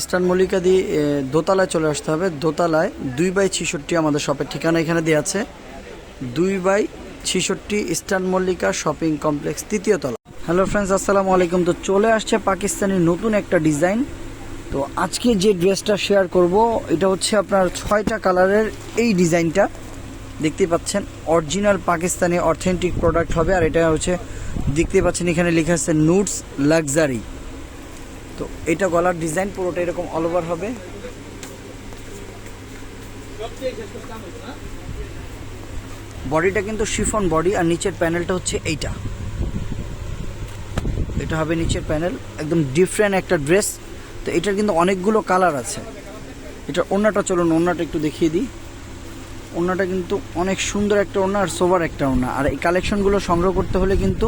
Eastern Mallika দিয়ে দোতলায় চলে আসতে হবে। দোতলায় দুই বাই ছিষট্টি আমাদের শপের ঠিকানা এখানে দেওয়া আছে। দুই বাই ছিষট্টি ইস্টার্ন মল্লিকা শপিং কমপ্লেক্স তৃতীয় তলা। হ্যালো ফ্রেন্ডস, আসসালামু আলাইকুম। তো চলে আসছে পাকিস্তানি নতুন একটা ডিজাইন। তো আজকে যে ড্রেসটা শেয়ার করব, এটা হচ্ছে আপনার ছয়টা কালারের এই ডিজাইনটা। দেখতে পাচ্ছেন, অরিজিনাল পাকিস্তানি অথেন্টিক প্রোডাক্ট হবে। আর এটা হচ্ছে দেখতে পাচ্ছেন এখানে লেখা আছে নুটস লাক্সারি। তো এটা গলার ডিজাইন পুরোটা এরকম অল ওভার হবে। বডিটা কিন্তু শিফন বডি আর নিচের প্যানেলটা হচ্ছে এইটা। এটা হবে নিচের প্যানেল, একদম ডিফারেন্ট একটা ড্রেস তো এটার কিন্তু অনেকগুলো কালার আছে। এটা ওড়নাটা চলুন, ওড়নাটা একটু দেখিয়ে দিই। ওড়নাটা কিন্তু অনেক সুন্দর একটা ওড়না আর সোভার একটা ওড়না। আর এই কালেকশনগুলো সংগ্রহ করতে হলে কিন্তু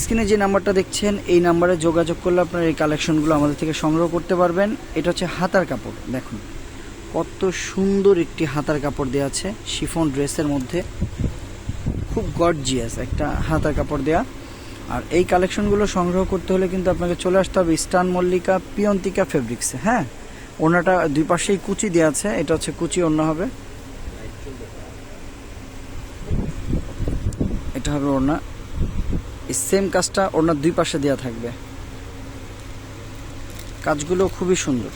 স্ক্রিনে যে নাম্বারটা দেখছেন, এই নাম্বারে যোগাযোগ করলে আপনার এই কালেকশনগুলো আমাদের থেকে সংগ্রহ করতে পারবেন। এটা হচ্ছে হাতার কাপড়, দেখুন। কত সুন্দর একটি হাতার কাপড় দেওয়া আছে, শিফন ড্রেসের মধ্যে। খুব গর্জিয়াস একটা হাতার কাপড় দেয়া। আর এই কালেকশনগুলো সংগ্রহ করতে হলে কিন্তু আপনাকে চলে আসতে হবে ইস্টার্ন মল্লিকা পিয়ন্তিকা ফেব্রিক্সে হ্যাঁ? ওনাটা দুই পাশেই কুচি দেওয়া আছে, এটা হচ্ছে কুচি ওড়না হবে। এটা হবে এই সেম কাজটা ওনার দুই পাশে দেওয়া থাকবে। কাজগুলো খুবই সুন্দর।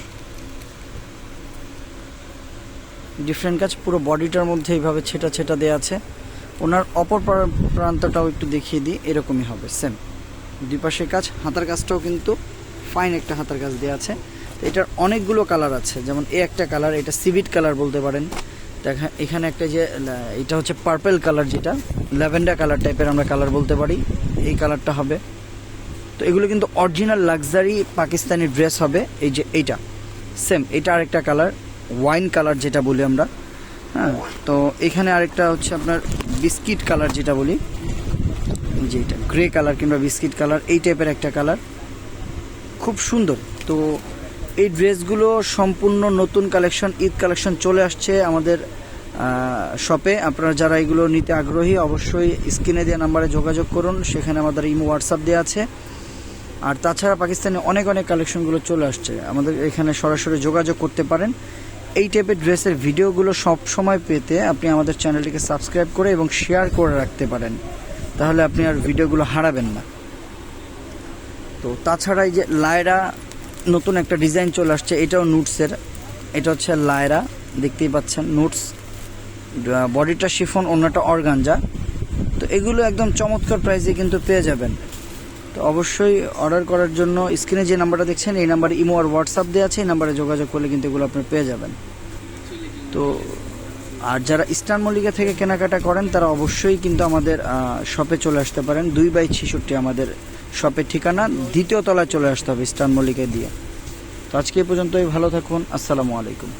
ডিফারেন্ট কাজ, পুরো বডিটার মধ্যে এইভাবে ছেটা ছেটা দেওয়া আছে। ওনার অপর প্রা- প্রান্তটাও একটু দেখিয়ে দিই, এরকমই হবে সেম দুই পাশে কাজ, হাতার কাজটাও কিন্তু ফাইন একটা হাতার কাজ দেওয়া আছে। এটার অনেকগুলো কালার আছে, যেমন এ একটা কালার এটা সিভিট কালার বলতে পারেন। দেখা এখানে একটা যে এটা হচ্ছে পার্পেল কালার যেটা ল্যাভেন্ডার কালার টাইপের আমরা কালার বলতে পারি, এই কালারটা হবে। তো এগুলো কিন্তু অরিজিনাল লাক্সারি পাকিস্তানি ড্রেস হবে, এই যে এইটা। সেম এটা আরেকটা কালার ওয়াইন কালার যেটা বলি আমরা। হ্যাঁ তো এখানে আরেকটা হচ্ছে আপনার বিস্কিট কালার যেটা বলি। যে এটা গ্রে কালার কিংবা বিস্কিট কালার এই টাইপের একটা কালার খুব সুন্দর। তো এই ড্রেসগুলো সম্পূর্ণ নতুন কালেকশন, ঈদ কালেকশন চলে আসছে আমাদের শপে। আপনারা যারা এগুলো নিতে আগ্রহী, অবশ্যই স্ক্রিনে দেওয়া নাম্বারে যোগাযোগ করুন। সেখানে আমাদের ইমো হোয়াটসঅ্যাপ দেওয়া আছে। আর তাছাড়া পাকিস্তানে অনেক অনেক কালেকশনগুলো চলে আসছে। আমাদের এখানে সরাসরি যোগাযোগ করতে পারেন। এই টাইপের ড্রেসের ভিডিওগুলো সব সময় পেতে আপনি আমাদের চ্যানেলটিকে সাবস্ক্রাইব করে এবং শেয়ার করে রাখতে পারেন। তাহলে আপনি আর ভিডিওগুলো হারাবেন না। তো তাছাড়া এই যে লায়রা নতুন একটা ডিজাইন চলে আসছে, এটাও নুটসের এটা হচ্ছে লায়রা, দেখতেই পাচ্ছেন নুটস বডিটা শিফন, অন্যটা অর্গানজা। তো এগুলো একদম চমৎকার প্রাইসে কিন্তু পেয়ে যাবেন। তো অবশ্যই অর্ডার করার জন্য স্ক্রিনে যে নাম্বারটা দেখছেন, এই নাম্বারে ইমো আর হোয়াটসঅ্যাপ দেওয়া আছে, এই নাম্বারে যোগাযোগ করলে কিন্তু এগুলো আপনি পেয়ে যাবেন। তো আর যারা ইস্টার্ন মল্লিকা থেকে কেনাকাটা করেন, তারা অবশ্যই কিন্তু আমাদের শপে চলে আসতে পারেন। দুই বাই ছেষট্টি আমাদের শপের ঠিকানা। দ্বিতীয় তলায় চলে আসতে হবে ইস্টার্ন মল্লিকা দিয়ে। তো আজকে পর্যন্তই। ভালো থাকুন। আসসালামু আলাইকুম।